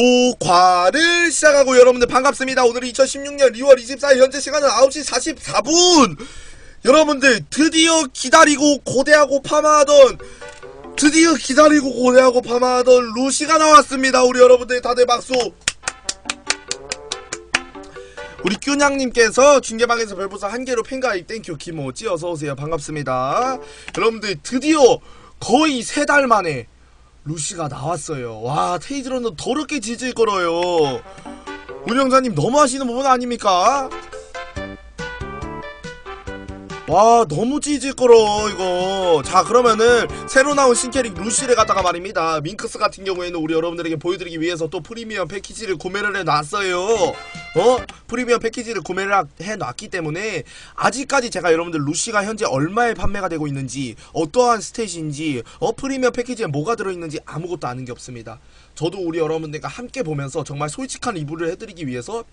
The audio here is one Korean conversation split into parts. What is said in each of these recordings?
녹화를 시작하고 여러분들 반갑습니다. 오늘은 2016년 2월 24일 현재 시간은 9시 44분. 여러분들 드디어 기다리고 고대하고 파마하던 드디어 기다리고 고대하고 파마하던 루시가 나왔습니다. 우리 여러분들 다들 박수. 우리 뀨냥님께서 중계방에서 별보사 한 개로 팬가입 땡큐 김오지 어서오세요 반갑습니다 여러분들 드디어 거의 세 달 만에 루시가 나왔어요 와 테이즈런은 더럽게 지질 걸어요 운영자님 너무 하시는 부분 아닙니까? 와 너무 찌질 걸어 이거. 자 그러면은 새로 나온 신캐릭 루시를 갖다가 말입니다. 밍크스 같은 경우에는 우리 여러분들에게 보여드리기 위해서 또 프리미엄 패키지를 구매를 해놨어요. 어? 프리미엄 패키지를 구매를 하- 해놨기 때문에 아직까지 제가 여러분들 루시가 현재 얼마에 판매가 되고 있는지 어떠한 스탯인지 어 프리미엄 패키지에 뭐가 들어있는지 아무것도 아는 게 없습니다. 저도 우리 여러분들과 함께 보면서 정말 솔직한 리뷰를 해드리기 위해서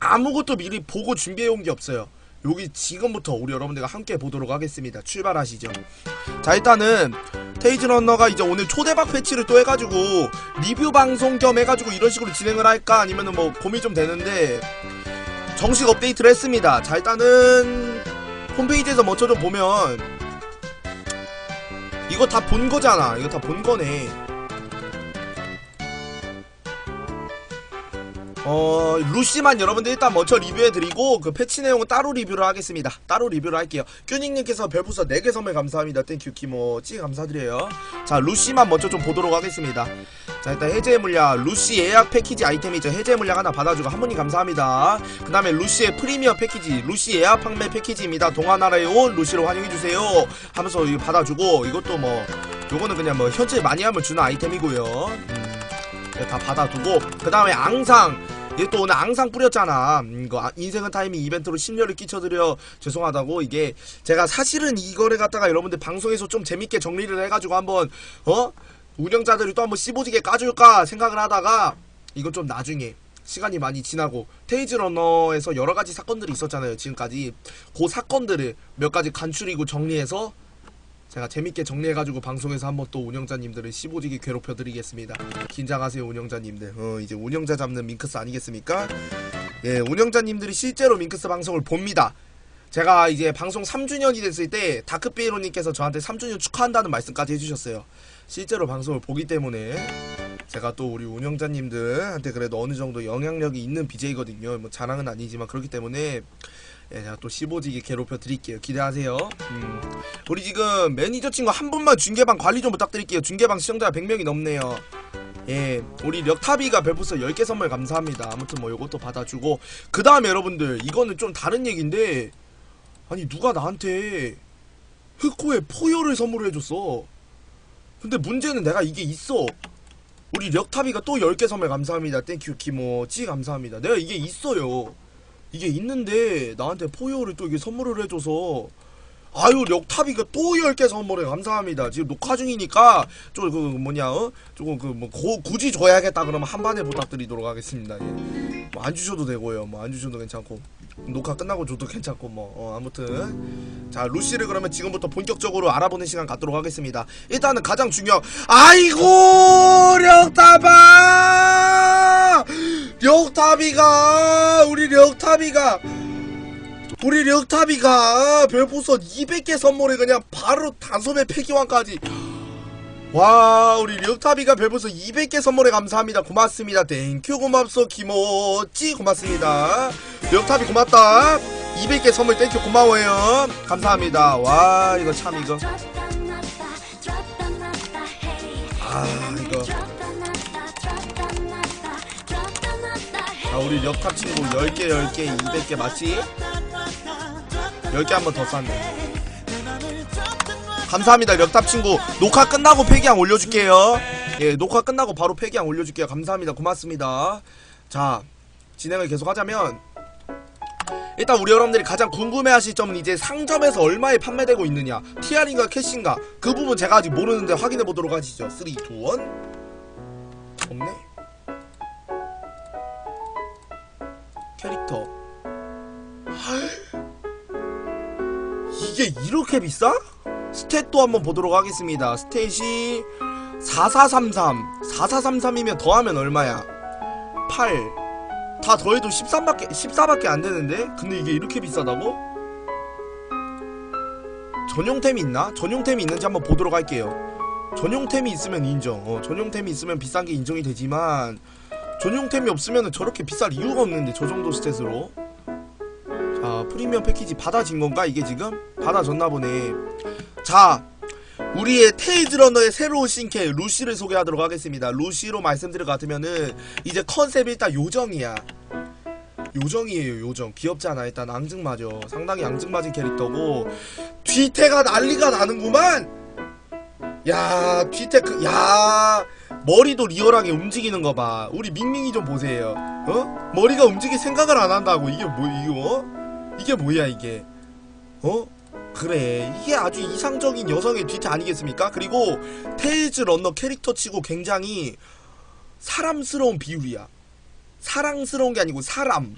아무것도 미리 보고 준비해온 게 없어요 여기 지금부터 우리 여러분들과 함께 보도록 하겠습니다. 출발하시죠. 자 일단은 테이즈 런너가 이제 오늘 초대박 패치를 또 해가지고 리뷰 방송 겸 해가지고 이런 식으로 진행을 할까 아니면은 뭐 고민 좀 되는데 정식 업데이트를 했습니다. 자 일단은 홈페이지에서 먼저 좀 보면 이거 다 본 거잖아. 이거 다 본 거네. 어 루시만 여러분들 일단 먼저 리뷰해드리고 그 패치 내용은 따로 리뷰를 하겠습니다. 따로 리뷰를 할게요. 큐닝님께서 별부서 4개 선물 감사합니다. 땡큐 키모찌 감사드려요. 자 루시만 먼저 좀 보도록 하겠습니다. 자 일단 해제 물약 루시 예약 패키지 아이템이죠. 해제 물약 하나 받아주고 한 분이 감사합니다. 그 다음에 루시의 프리미엄 패키지 루시 예약 판매 패키지입니다. 동화나라에 온 루시로 환영해주세요. 하면서 이거 받아주고 이것도 뭐 요거는 그냥 뭐 현재 많이 하면 주는 아이템이고요. 음, 이거 다 받아두고 그 다음에 앙상 얘 또 오늘 앙상 뿌렸잖아. 음, 이거 아- 인생은 타이밍 이벤트로 심려를 끼쳐드려. 죄송하다고. 이게 제가 사실은 이거를 갖다가 여러분들 방송에서 좀 재밌게 정리를 해가지고 한번 어? 운영자들이 또 한번 씹어지게 까줄까 생각을 하다가 이건 좀 나중에 시간이 많이 지나고 테이즈 러너에서 여러 가지 사건들이 있었잖아요 지금까지. 그 사건들을 몇 가지 간추리고 정리해서 제가 재밌게 정리해가지고 방송에서 한번 또 운영자님들을 15지게 괴롭혀드리겠습니다. 긴장하세요 운영자님들. 어 이제 운영자 잡는 밍크스 아니겠습니까? 예 운영자님들이 실제로 밍크스 방송을 봅니다. 제가 이제 방송 3주년이 됐을 때 다크비에로님께서 저한테 3주년 축하한다는 말씀까지 해주셨어요. 실제로 방송을 보기 때문에 제가 또 우리 운영자님들한테 그래도 어느 정도 영향력이 있는 BJ거든요. 뭐 자랑은 아니지만 그렇기 때문에 예, 제가 또 15지게 괴롭혀 드릴게요. 기대하세요. 음. 우리 지금 매니저 친구 한 분만 중계방 관리 좀 부탁드릴게요. 중계방 시청자가 100명이 넘네요. 예, 우리 력타비가 별풍선 10개 선물 감사합니다. 아무튼 뭐 요것도 받아주고 그 다음에 여러분들 이거는 좀 다른 얘기인데 아니 누가 나한테 흑호의 포효를 선물을 해줬어. 근데 문제는 내가 이게 있어. 우리 력타비가 또 10개 선물 감사합니다. 땡큐 키모찌 감사합니다. 내가 이게 있어요. 이게 있는데 나한테 포효를 또 이게 선물을 해줘서 아유 력탑이가 또 10개 선물해. 감사합니다. 지금 녹화 중이니까 좀 그 뭐냐 어? 조금 그 뭐 굳이 줘야겠다 그러면 한 반에 부탁드리도록 하겠습니다. 예. 뭐안 주셔도 되고요. 뭐 안 주셔도 괜찮고. 녹화 끝나고 줘도 괜찮고 뭐. 어, 아무튼. 자 루시를 그러면 지금부터 본격적으로 알아보는 시간 갖도록 하겠습니다. 일단은 가장 중요한 아이고 력탑아 력탑이가 우리 력탑이가 우리 력탑이가 별풍선 200개 선물에 그냥 바로 단소매 폐기왕까지. 와 우리 력탑이가 별풍선 200개 선물에 감사합니다. 고맙습니다. 땡큐 고맙소 김오찌. 고맙습니다. 력탑이 고맙다. 200개 선물 땡큐 고마워요. 감사합니다. 와 이거 참 이거. 아 이거 아 우리 력탑 친구 10개 10개 200개 맞지? 10개 한 번 더 쌌네. 감사합니다 력탑 친구. 녹화 끝나고 폐기양 올려줄게요. 예 녹화 끝나고 바로 폐기양 올려줄게요. 감사합니다. 고맙습니다. 자 진행을 계속 하자면 일단 우리 여러분들이 가장 궁금해하실 점은 이제 상점에서 얼마에 판매되고 있느냐 TR인가 캐시인가 그 부분 제가 아직 모르는데 확인해 보도록 하시죠. 3, 2, 1 없네 캐릭터 이게 이렇게 비싸? 스탯도 한번 보도록 하겠습니다. 스탯이 4433. 4433이면 더하면 얼마야? 18. 다 더해도 13밖에 14밖에 안 되는데? 근데 이게 이렇게 비싸다고? 전용템이 있나? 전용템이 있는지 한번 보도록 할게요. 전용템이 있으면 인정. 어, 전용템이 있으면 비싼 게 인정이 되지만 전용템이 없으면 저렇게 비쌀 이유가 없는데 저 정도 스탯으로. 자, 프리미엄 패키지 받아진 건가 이게 지금? 받아졌나 보네. 자, 우리의 테이즈 러너의 새로운 신캐 루시를 소개하도록 하겠습니다. 루시로 말씀드릴 것 같으면은 이제 컨셉이 일단 요정이야. 요정이에요, 요정. 귀엽지 않아? 일단 앙증맞아. 상당히 앙증맞은 캐릭터고 뒤태가 난리가 나는구만. 야, 뒤태 그, 야, 머리도 리얼하게 움직이는 거 봐. 우리 밍밍이 좀 보세요. 어? 머리가 움직일 생각을 안 한다고. 이게 뭐 이거? 이게 뭐야 이게? 어? 그래 이게 아주 이상적인 여성의 뒤태 아니겠습니까? 그리고 테일즈 런너 캐릭터 치고 굉장히 사람스러운 비율이야 사랑스러운 게 아니고 사람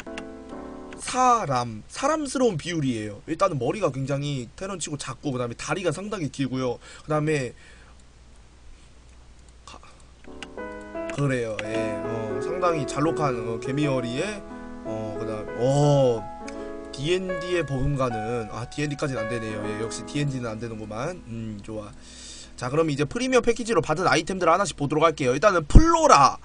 사람 사람스러운 비율이에요 일단은 머리가 굉장히 테런 치고 작고 그 다음에 다리가 상당히 길고요 그 다음에 그래요 예 어, 상당히 잘록한 어, 개미어리에 어 그다음 어 D&D에 버금가는 아 D&D까지는 안 되네요. 예, 역시 D&D는 안 되는구만. 음 좋아. 자 그럼 이제 프리미엄 패키지로 받은 아이템들 하나씩 보도록 할게요. 일단은 플로라.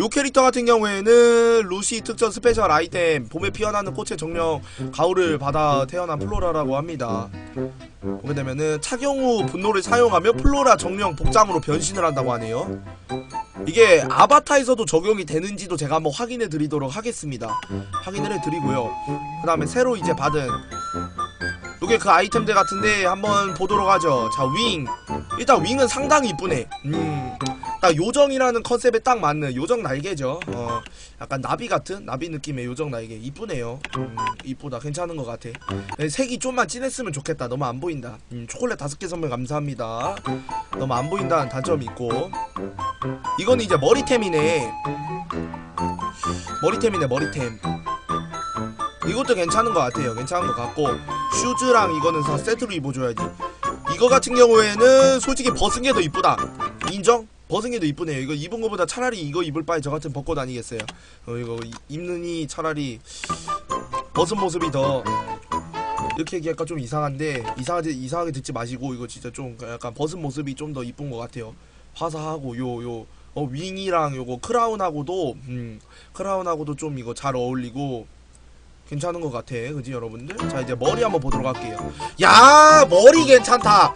요 캐릭터 같은 경우에는 루시 특전 스페셜 아이템 봄에 피어나는 꽃의 정령 가을을 받아 태어난 플로라라고 합니다. 보게 되면은 착용 후 분노를 사용하며 플로라 정령 복장으로 변신을 한다고 하네요. 이게 아바타에서도 적용이 되는지도 제가 한번 확인해 드리도록 하겠습니다. 확인을 해 드리고요. 그 다음에 새로 이제 받은 요게 그 아이템들 같은데 한번 보도록 하죠. 자, 윙. 일단 윙은 상당히 이쁘네. 음. 딱 요정이라는 컨셉에 딱 맞는 요정 날개죠. 어, 약간 나비 같은 나비 느낌의 요정 날개. 이쁘네요. 음, 이쁘다. 괜찮은 것 같아. 네, 색이 좀만 진했으면 좋겠다. 너무 안 보인다. 음, 초콜릿 다섯 개 선물 감사합니다. 너무 안 보인다는 단점이 있고. 이건 이제 머리템이네. 머리템이네, 머리템. 이것도 괜찮은 것 같아요. 괜찮은 것 같고 슈즈랑 이거는 다 세트로 입어줘야지. 이거 같은 경우에는 솔직히 벗은 게 더 이쁘다. 인정? 벗은 게 더 이쁘네요. 이거 입은 거보다 차라리 이거 입을 바에 저 같은 벗고 다니겠어요. 어, 이거 이- 입는이 차라리 벗은 모습이 더 이렇게 얘기할까 좀 이상한데 이상하게 이상하게 듣지 마시고 이거 진짜 좀 약간 벗은 모습이 좀 더 이쁜 것 같아요. 화사하고 요 요 어, 윙이랑 요거 크라운하고도 음, 크라운하고도 좀 이거 잘 어울리고 괜찮은 것 같아 그지 여러분들 자 이제 머리 한번 보도록 할게요 야 머리 괜찮다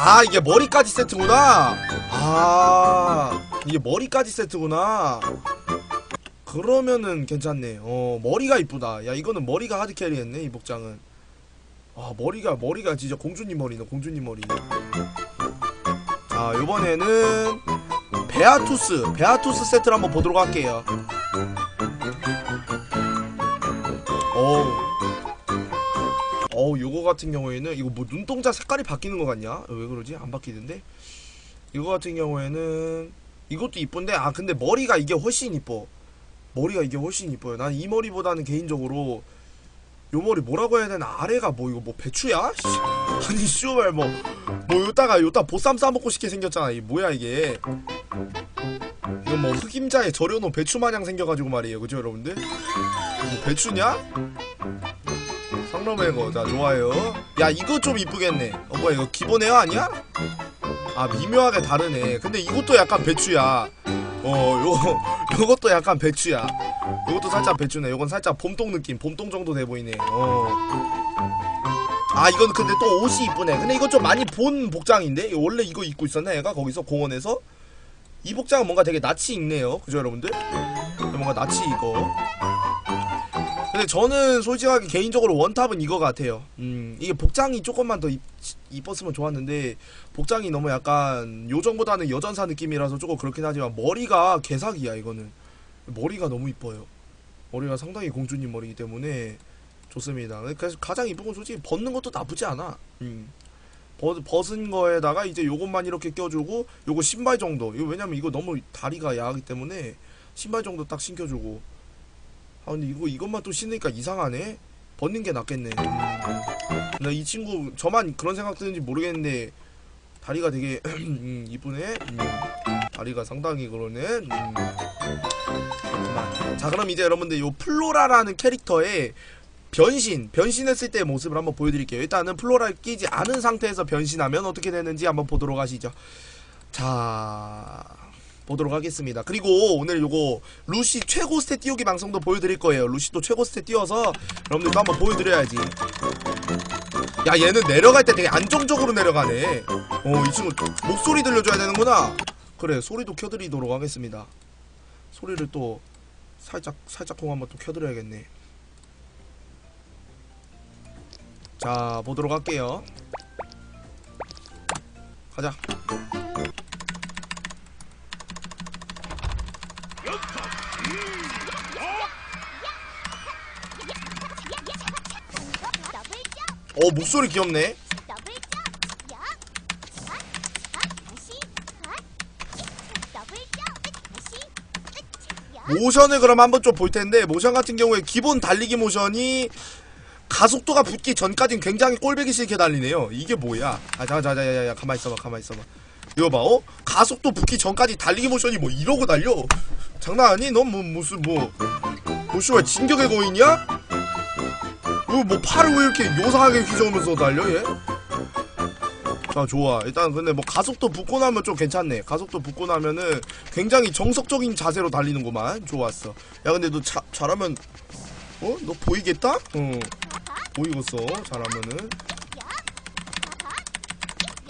아 이게 머리까지 세트구나. 아 이게 머리까지 세트구나. 그러면은 괜찮네. 어 머리가 이쁘다. 야 이거는 머리가 하드캐리 했네 이 복장은. 아 머리가 머리가 진짜 공주님 머리네 공주님 머리. 자 요번에는 베아투스 베아투스 세트를 한번 보도록 할게요. 어우 어우 요거 같은 경우에는 이거 뭐 눈동자 색깔이 바뀌는 거 같냐? 어, 왜 그러지? 안 바뀌는데? 이거 같은 경우에는 이것도 이쁜데 아 근데 머리가 이게 훨씬 이뻐 머리가 이게 훨씬 이뻐요 난 이 머리보다는 개인적으로 요 머리 뭐라고 해야 되나 아래가 뭐 이거 뭐 배추야? 씨, 아니 씨발 뭐뭐 요따가 요따 보쌈 싸먹고 싶게 생겼잖아 이 뭐야 이게 이건 뭐 흑임자에 절여놓은 배추 마냥 생겨가지고 말이에요 그죠 여러분들? 뭐 배추냐? 상놈의 거자 좋아요. 야 이거 좀 이쁘겠네. 어 뭐야 이거 기본 에어 아니야? 아 미묘하게 다르네. 근데 이것도 약간 배추야. 어 요거 요것도 약간 배추야. 요것도 살짝 배추네. 요건 살짝 봄동 느낌. 봄동 정도 돼 보이네. 어아 이건 근데 또 옷이 이쁘네. 근데 이거 좀 많이 본 복장인데? 원래 이거 입고 있었나 얘가 거기서 공원에서? 이 복장은 뭔가 되게 낯이 익네요. 그죠 여러분들? 뭔가 낯이 익어 근데 저는 솔직하게 개인적으로 원탑은 이거 같아요. 음, 이게 복장이 조금만 더 입, 이뻤으면 좋았는데 복장이 너무 약간 요정보다는 여전사 느낌이라서 조금 그렇긴 하지만 머리가 개사기야 이거는. 머리가 너무 이뻐요. 머리가 상당히 공주님 머리이기 때문에 좋습니다. 그래서 가장 이쁜 건 솔직히 벗는 것도 나쁘지 않아. 음. 벗, 벗은 거에다가 이제 요것만 이렇게 껴주고 요거 신발 정도. 이거 왜냐면 이거 너무 다리가 야하기 때문에 신발 정도 딱 신겨주고 아 근데 이거 이것만 또 신으니까 이상하네. 벗는 게 낫겠네. 음. 나이 친구 저만 그런 생각 드는지 모르겠는데 다리가 되게 음, 이쁘네. 음. 다리가 상당히 그러네. 음. 자 그럼 이제 여러분들 요 플로라라는 캐릭터의 변신, 변신했을 때의 모습을 한번 보여드릴게요. 일단은 플로라를 끼지 않은 상태에서 변신하면 어떻게 되는지 한번 보도록 하시죠. 자, 보도록 하겠습니다. 그리고 오늘 요거 루시 최고 스탯 띄우기 방송도 보여드릴 거예요. 루시도 최고 스탯 띄워서 여러분들도 한번 보여드려야지. 야, 얘는 내려갈 때 되게 안정적으로 내려가네. 어, 이 친구 목소리 들려줘야 되는구나. 그래, 소리도 켜드리도록 하겠습니다. 소리를 또 살짝 살짝 콩 한번 또 켜드려야겠네. 자 보도록 할게요. 가자. 어 목소리 귀엽네. 모션을 그럼 한번 좀 볼 텐데 모션 같은 경우에 기본 달리기 모션이 가속도가 붙기 전까진 굉장히 꼴배기 싫게 달리네요. 이게 뭐야? 아, 자, 자, 자, 야, 야, 가만 있어봐, 가만 있어봐. 이거 봐, 어? 가속도 붙기 전까지 달리기 모션이 뭐 이러고 달려? 장난 아니? 넌 뭐 무슨 뭐, 뭐 씨발 진격의 거인이야? 이거 뭐 팔을 왜 이렇게 요상하게 휘저으면서 달려 얘? 자 좋아. 일단 근데 뭐 가속도 붙고 나면 좀 괜찮네. 가속도 붙고 나면은 굉장히 정석적인 자세로 달리는구만. 좋았어. 야 근데 너 자, 잘하면 어? 너 보이겠다? 응 보이겠어 잘하면은.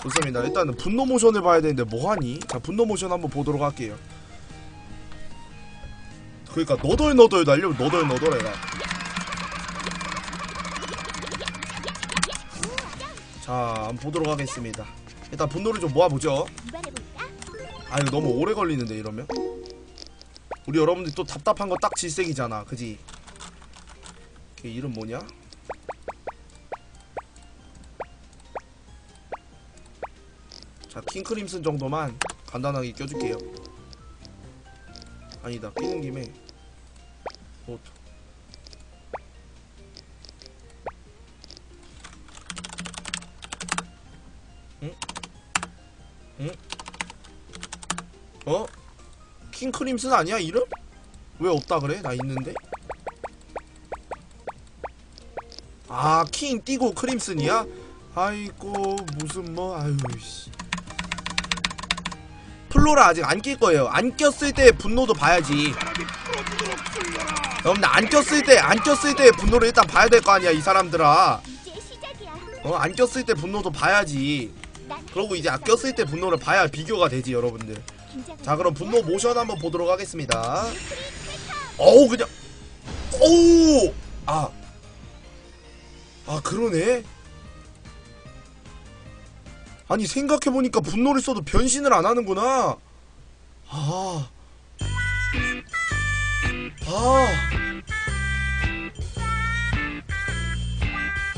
좋습니다. 일단은 분노 모션을 봐야 되는데 뭐하니? 자 분노 모션 한번 보도록 할게요. 그러니까 너덜너덜 달려 너덜너덜 해라 자 한번 보도록 하겠습니다. 일단 분노를 좀 모아보죠? 아 이거 너무 오래 걸리는데 이러면? 우리 여러분들 또 답답한 거 딱 질색이잖아 그지? 걔 이름 뭐냐? 자 킹크림슨 정도만 간단하게 껴줄게요. 아니다 끼는 김에. 뭐 응? 크림슨 아니야 이름? 왜 없다 그래? 나 있는데? 아 킹 띄고 크림슨이야? 아이고 무슨 뭐 아유 씨 플로라 아직 안 낄 거예요 안 꼈을 때 분노도 봐야지 여러분들 안 꼈을 때 안 꼈을 때 분노를 일단 봐야 될 거 아니야 이 사람들아. 어 안 꼈을 때 분노도 봐야지 난 그러고 이제 안 꼈을 때 분노를 봐야 비교가 되지 여러분들 자 그럼 분노 모션 한번 보도록 하겠습니다. 어우 그냥. 어우! 아. 아 그러네. 아니 생각해보니까 분노를 써도 변신을 안 하는구나. 아. 아.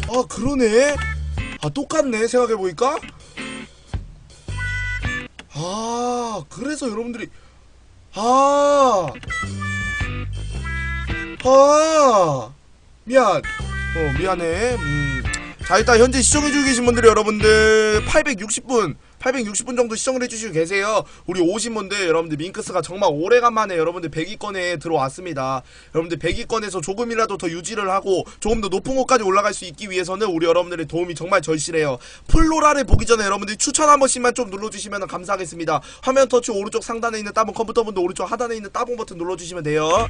아 그러네. 아 똑같네 생각해보니까. 아 그래서 여러분들이 아, 아, 미안. 어, 미안해. 음. 자, 일단 현재 시청해주고 계신 분들이 여러분들 860분, 860분 정도 시청을 해주시고 계세요. 우리 오신 분들, 여러분들 밍크스가 정말 오래간만에 여러분들 100위권에 들어왔습니다. 여러분들 100위권에서 조금이라도 더 유지를 하고 조금 더 높은 곳까지 올라갈 수 있기 위해서는 우리 여러분들의 도움이 정말 절실해요. 플로라를 보기 전에 여러분들 추천 한 번씩만 좀 눌러주시면 감사하겠습니다. 화면 터치 오른쪽 상단에 있는 따봉 컴퓨터분도 오른쪽 하단에 있는 따봉 버튼 눌러주시면 돼요.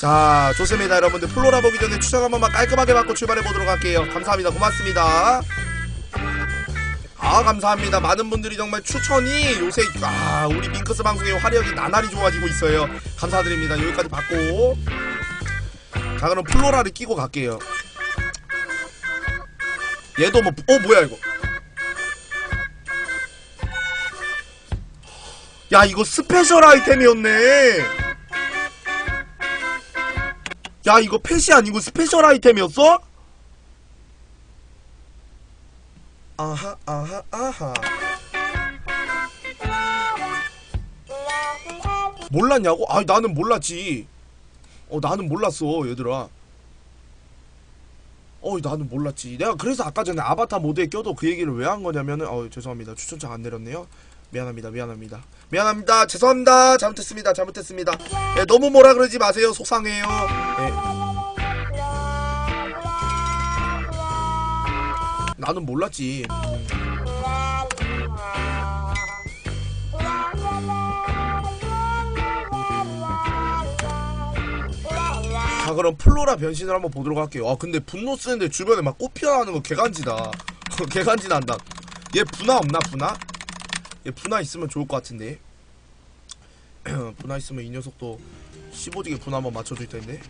자 좋습니다 여러분들 플로라 보기 전에 추천 한 번만 깔끔하게 받고 출발해 보도록 할게요 감사합니다 고맙습니다 아 감사합니다. 많은 분들이 정말 추천이 요새 아 우리 밍크스 방송의 화력이 나날이 좋아지고 있어요. 감사드립니다. 여기까지 받고. 자 그럼 플로라를 끼고 갈게요. 얘도 뭐 어 뭐야 이거? 야 이거 스페셜 아이템이었네. 야 이거 펫이 아니고 스페셜 아이템이었어? 아하 아하 아하. 몰랐냐고? 아 나는 몰랐지. 어 나는 몰랐어 얘들아. 어 나는 몰랐지. 내가 그래서 아까 전에 아바타 모드에 껴도 그 얘기를 왜 한 거냐면은 어 죄송합니다. 추천장 안 내렸네요. 미안합니다 미안합니다. 미안합니다. 죄송합니다. 잘못했습니다. 잘못했습니다. 예, 너무 뭐라 그러지 마세요. 속상해요. 예. 나는 몰랐지. 자 그럼 플로라 변신을 한번 보도록 할게요. 아 근데 분노 쓰는데 주변에 막 꽃 피어나는 거 개간지다. 개간지 난다. 얘 분화 없나 분화? 얘 분화 있으면 좋을 것 같은데. 분화 있으면 이 녀석도 15dige 분화 한번 맞춰줄 텐데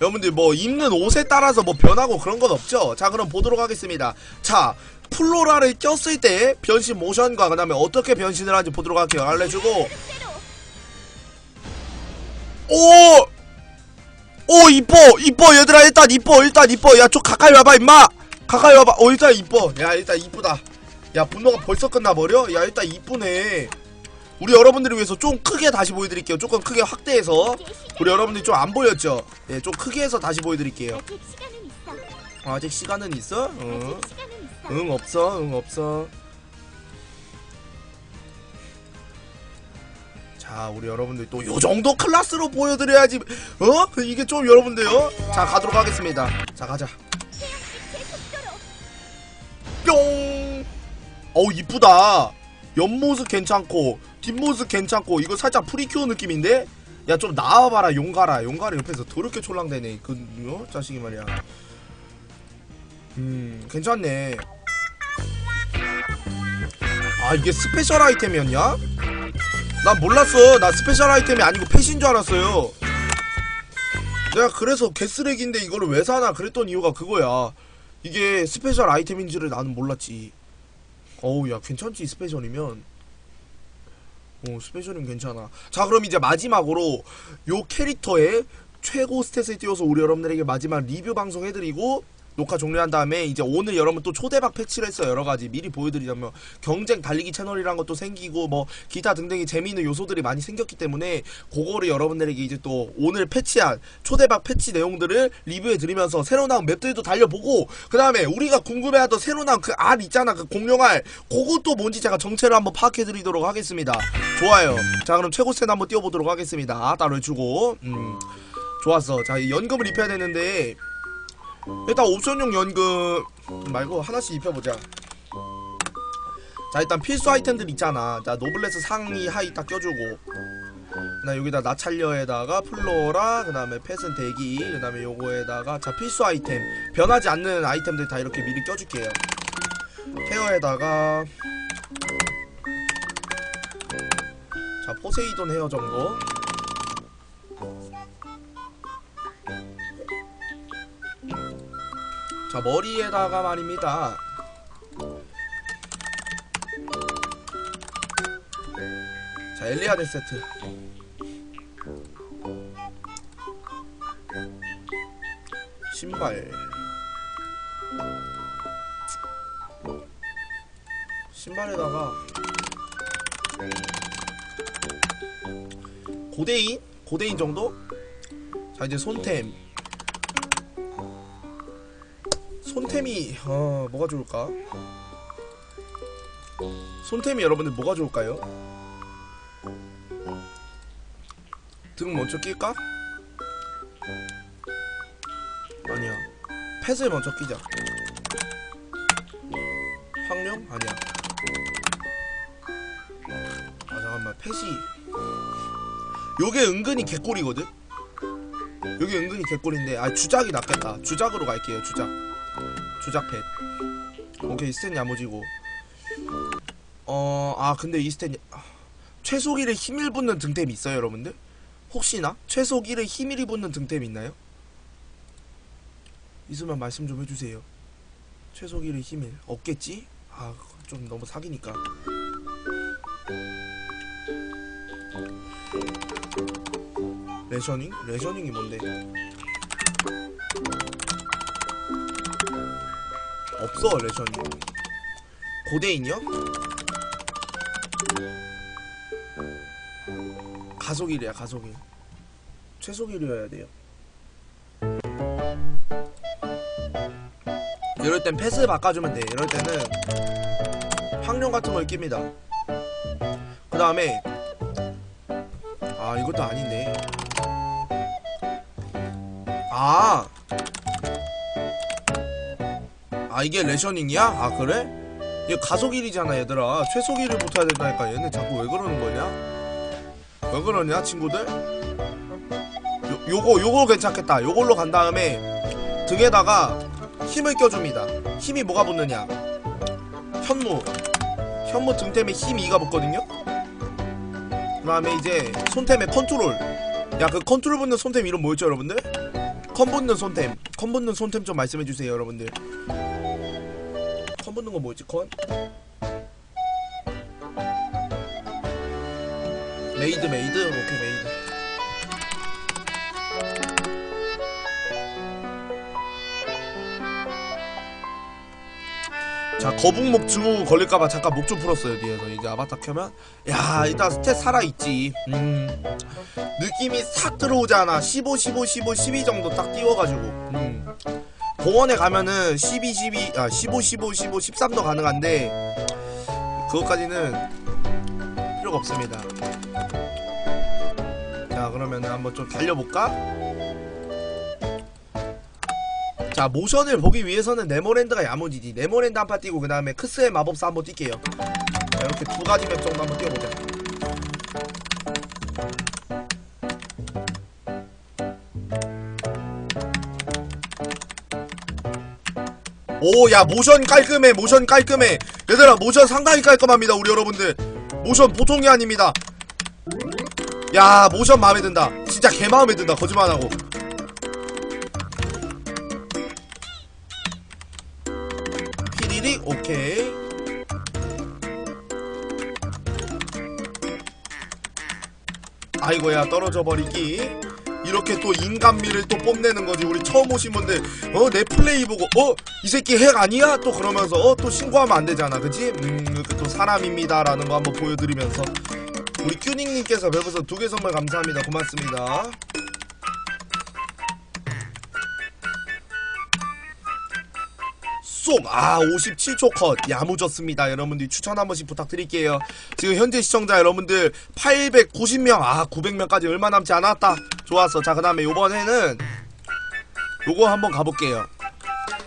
여러분들 뭐 입는 옷에 따라서 뭐 변하고 그런 건 없죠? 자 그럼 보도록 하겠습니다. 자 플로라를 꼈을 때 변신 모션과 그 다음에 어떻게 변신을 하는지 보도록 할게요. 알려주고. 오! 오 이뻐! 이뻐 얘들아. 일단 이뻐 일단 이뻐. 야 좀 가까이 와봐 임마! 가까이 와봐. 어 일단 이뻐. 야 일단 이쁘다. 야 분노가 벌써 끝나버려? 야 일단 이쁘네 우리 여러분들을 위해서 좀 크게 다시 보여드릴게요 조금 크게 확대해서. 우리 여러분들 좀안 보였죠? 예, 좀 크게 해서 다시 보여드릴게요 아직 시간은 있어. 아직 시간은 있어? 응, 아직 시간은 있어. 응 없어 응 없어 자 우리 여러분들 또 요 정도 클래스로 보여드려야지 어? 이게 좀 여러분들요 자 가도록 하겠습니다 자 가자 속도로 뿅 어우 이쁘다 옆모습 괜찮고 뒷모습 괜찮고 이거 살짝 프리큐어 느낌인데 야 좀 나와봐라 용가라 용가라 옆에서 더럽게 촐랑대네 그 어? 자식이 말이야 음 괜찮네 아 이게 스페셜 아이템이었냐? 난 몰랐어 나 스페셜 아이템이 아니고 펫인 줄 알았어요 내가 그래서 개쓰레기인데 이거를 왜 사나 그랬던 이유가 그거야 이게 스페셜 아이템인지를 나는 몰랐지. 어우 야 괜찮지 스페셜이면. 어 스페셜이면 괜찮아. 자 그럼 이제 마지막으로 요 캐릭터의 최고 스탯을 띄워서 우리 여러분들에게 마지막 리뷰 방송 해드리고 녹화 종료한 다음에 이제 오늘 여러분 또 초대박 패치를 했어요. 여러 가지 미리 보여드리자면 경쟁 달리기 채널이란 것도 생기고 뭐 기타 등등의 재미있는 요소들이 많이 생겼기 때문에 그거를 여러분들에게 이제 또 오늘 패치한 초대박 패치 내용들을 리뷰해 드리면서 새로 나온 맵들도 달려보고 그 다음에 우리가 궁금해하던 새로 나온 그 알 있잖아. 그 공룡알. 그것도 뭔지 제가 정체를 한번 파악해 드리도록 하겠습니다. 좋아요. 자 그럼 최고 스탯 한번 띄워보도록 하겠습니다. 따로 해주고. 음. 좋았어. 자이 연금을 입혀야 되는데 일단 옵션용 연금 말고 하나씩 입혀보자. 자 일단 필수 아이템들 있잖아. 자 노블레스 상의 하의 딱 껴주고. 나 여기다 나찰려에다가 플로라 그 다음에 펫은 대기 그 다음에 요거에다가 자 필수 아이템. 변하지 않는 아이템들 다 이렇게 미리 껴줄게요. 헤어에다가 자 포세이돈 헤어 정도 자 머리에다가 말입니다 자 엘리아드 세트 신발 신발에다가 고데인? 고데인 정도? 자 이제 손템 손템이 어 뭐가 좋을까? 손템이 여러분들 뭐가 좋을까요? 등 먼저 낄까? 아니야 펫을 먼저 끼자 황룡? 아니야 아 잠깐만 펫이 요게 은근히 개꿀이거든? 요게 은근히 개꿀인데 아 주작이 낫겠다 주작으로 갈게요 주작 펫 오케이 스탠 야무지고 어 아 근데 이 스탠 아, 최소 1에 힘을 붙는 등템 있어요 여러분들? 혹시나 최소 1에 힘이 붙는 등템 있나요? 있으면 말씀 좀 해주세요 최소 1에 힘을 없겠지? 아 좀 너무 사기니까 레셔닝? 레셔닝이 뭔데? 없어 레셔닝 고대인이요? 가속일이야 가속일. 최속일이어야 돼요. 이럴 땐 패스 바꿔주면 돼. 이럴 때는 확률 같은 걸 낍니다. 그 다음에 아 이것도 아닌데 아. 이게 레셔닝이야? 아 그래? 이게 가속일이잖아 얘들아 최소기를 붙어야 된다니까 얘네 자꾸 왜 그러는 거냐? 왜 그러냐 친구들? 요, 요거 요거 괜찮겠다 요걸로 간 다음에 등에다가 힘을 껴줍니다 힘이 뭐가 붙느냐 현무 현무 등 템에 힘 2가 붙거든요 그 다음에 이제 손템에 컨트롤 야 그 컨트롤 붙는 손템 이름 뭐였죠 여러분들? 컨 붙는 손템 컨 붙는 손템 좀 말씀해주세요 여러분들 컨 붙는 거 뭐였지 컨? 메이드 메이드? 오케이 메이드. 자 거북목 증후 걸릴까봐 잠깐 목 좀 풀었어요 뒤에서. 이제 아바타 켜면. 야 일단 스탯 살아있지. 음. 느낌이 싹 들어오잖아. 15 15 15 12 정도 딱 띄워가지고. 음 공원에 가면은 12 12 아 15 15 15 13도 가능한데 그것까지는 필요가 없습니다. 자 그러면은 한번 좀 달려볼까? 자 모션을 보기 위해서는 네모랜드가 야무지지. 네모랜드 한 판 뛰고 그 다음에 크스의 마법사 한번 뛸게요. 자, 이렇게 두 가지 맵 정도 한번 뛰어보자 오 야 모션 깔끔해 모션 깔끔해. 얘들아 모션 상당히 깔끔합니다 우리 여러분들. 모션 보통이 아닙니다. 야 모션 마음에 든다. 진짜 개 마음에 든다 거짓말 안 하고. 피리릭 오케이. 아이고야 떨어져 버리기 이렇게 또 인간미를 또 뽐내는 거지. 우리 처음 오신 분들 어 내 플레이 보고 어 이 새끼 핵 아니야? 또 그러면서 어 또 신고하면 안 되잖아. 그지 음 이렇게 또 사람입니다라는 거 한번 보여드리면서. 우리 큐닝님께서 별풍선 두개 선물 감사합니다. 고맙습니다 쏙! 아 57초 컷. 야무졌습니다. 여러분들 추천 한 번씩 부탁드릴게요. 지금 현재 시청자 여러분들 890명. 아 900명까지 얼마 남지 않았다. 좋았어. 자 그 다음에 요번에는 요거 한번 가볼게요.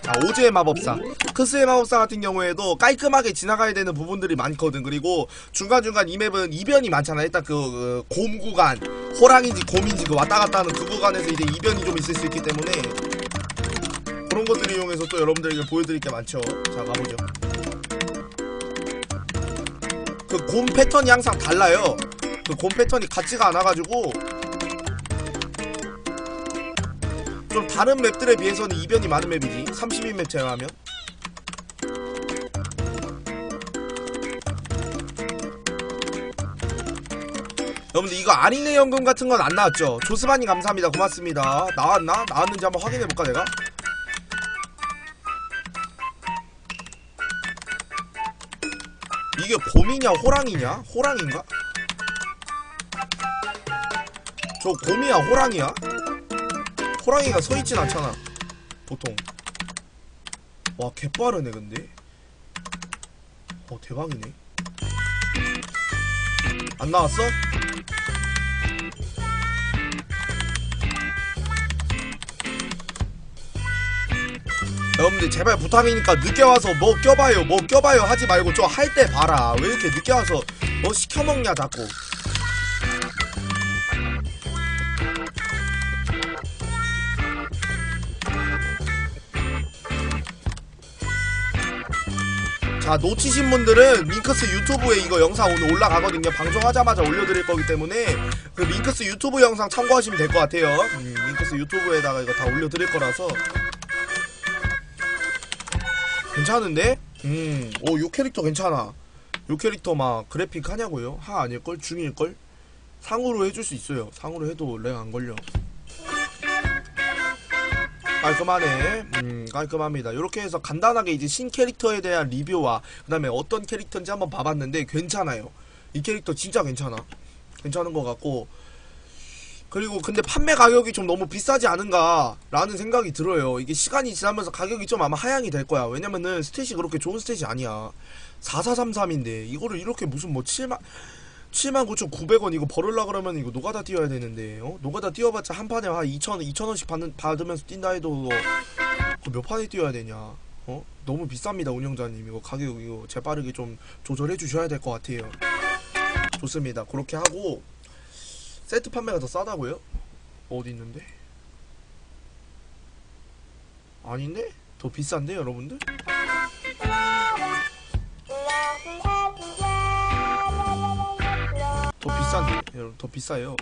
자 오즈의 마법사. 크스의 마법사 같은 경우에도 깔끔하게 지나가야 되는 부분들이 많거든. 그리고 중간중간 이 맵은 이변이 많잖아. 일단 그, 그, 곰 구간. 호랑인지 곰인지 그 왔다 갔다 하는 그 구간에서 이제 이변이 좀 있을 수 있기 때문에 그런 것들을 이용해서 또 여러분들에게 보여드릴 게 많죠. 자, 가보죠. 그 곰 패턴이 항상 달라요. 그 곰 패턴이 같지가 않아가지고 좀 다른 맵들에 비해서는 이변이 많은 맵이지. 32맵 제외하면. 여러분들 이거 아리네 연금 같은 건 안 나왔죠? 조스바니 감사합니다. 고맙습니다. 나왔나? 나왔는지 한번 확인해볼까 내가? 곰이냐 호랑이냐? 호랑인가? 저 곰이야 호랑이야? 호랑이가 서있진 않잖아 보통 와 개빠르네 근데 어 대박이네 안 나왔어? 여러분들 제발 부탁이니까 늦게 와서 뭐 껴봐요 뭐 껴봐요 하지 말고 좀 할 때 봐라. 왜 이렇게 늦게 와서 뭐 시켜먹냐 자꾸. 자 놓치신 분들은 밍크스 유튜브에 이거 영상 오늘 올라가거든요. 방송하자마자 올려드릴 거기 때문에 그 밍크스 유튜브 영상 참고하시면 될 것 같아요. 음, 밍크스 유튜브에다가 이거 다 올려드릴 거라서 괜찮은데? 음, 오, 요 캐릭터 괜찮아. 요 캐릭터 막 그래픽 하냐고요? 하 아닐걸? 중일걸? 상으로 해줄 수 있어요. 상으로 해도 렉 안 걸려. 깔끔하네. 음, 깔끔합니다. 이렇게 해서 간단하게 이제 신 캐릭터에 대한 리뷰와 그 다음에 어떤 캐릭터인지 한번 봐봤는데 괜찮아요. 이 캐릭터 진짜 괜찮아. 괜찮은 것 같고. 그리고 근데 판매 가격이 좀 너무 비싸지 않은가라는 생각이 들어요. 이게 시간이 지나면서 가격이 좀 아마 하향이 될 거야. 왜냐면은 스탯이 그렇게 좋은 스탯이 아니야. 4433인데 이거를 이렇게 무슨 뭐 7만 79,900원 이거 벌을라 그러면 이거 노가다 뛰어야 되는데 어? 노가다 뛰어봤자 한 판에 한 2,000 2,000원씩 받는 받으면서 뛴다 해도 그거 몇 판에 뛰어야 되냐? 어? 너무 비쌉니다, 운영자님. 이거 가격 이거 재빠르게 좀 조절해 주셔야 될 것 같아요. 좋습니다. 그렇게 하고 세트 판매가 더 싸다고요? 어디 있는데? 아닌데? 더 비싼데, 여러분들? 더 비싼데, 여러분 더 비싸요.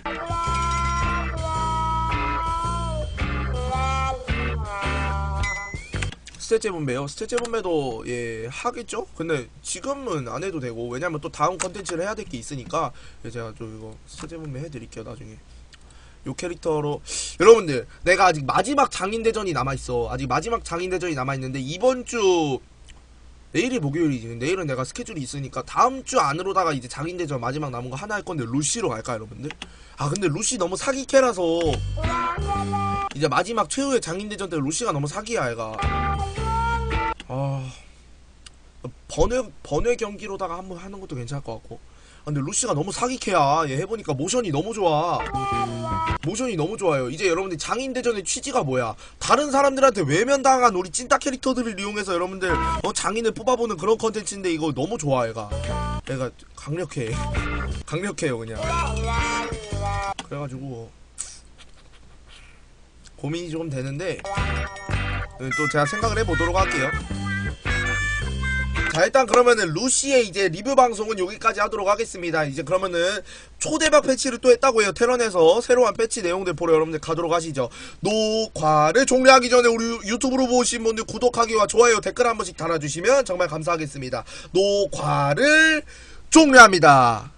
스테제 분배요. 스테제 분배도 예 하겠죠. 근데 지금은 안 해도 되고 왜냐면 또 다음 컨텐츠를 해야 될 게 있으니까 예, 제가 좀 이거 스테제 분배 해드릴게요 나중에. 요 캐릭터로 여러분들 내가 아직 마지막 장인 대전이 남아 있어. 아직 마지막 장인 대전이 남아 있는데 이번 주 내일이 목요일이지. 내일은 내가 스케줄이 있으니까 다음 주 안으로다가 이제 장인 대전 마지막 남은 거 하나 할 건데 루시로 갈까 여러분들? 아 근데 루시 너무 사기 캐라서 이제 마지막 최후의 장인 대전 때 루시가 너무 사기야 애가. 아 번외 번외 경기로다가 한번 하는 것도 괜찮을 것 같고. 아, 근데 루시가 너무 사기캐야. 얘 해보니까 모션이 너무 좋아. 모션이 너무 좋아요. 이제 여러분들 장인 대전의 취지가 뭐야? 다른 사람들한테 외면당한 우리 찐따 캐릭터들을 이용해서 여러분들 어, 장인을 뽑아보는 그런 컨텐츠인데 이거 너무 좋아 얘가. 얘가 강력해. 강력해요 그냥. 그래가지고 고민이 좀 되는데 네, 또 제가 생각을 해보도록 할게요. 자 일단 그러면은 루시의 이제 리뷰 방송은 여기까지 하도록 하겠습니다. 이제 그러면은 초대박 패치를 또 했다고 해요. 테런에서 새로운 패치 내용들 보러 여러분들 가도록 하시죠. 녹화를 종료하기 전에 우리 유튜브로 보신 분들 구독하기와 좋아요 댓글 한 번씩 달아주시면 정말 감사하겠습니다. 녹화를 종료합니다.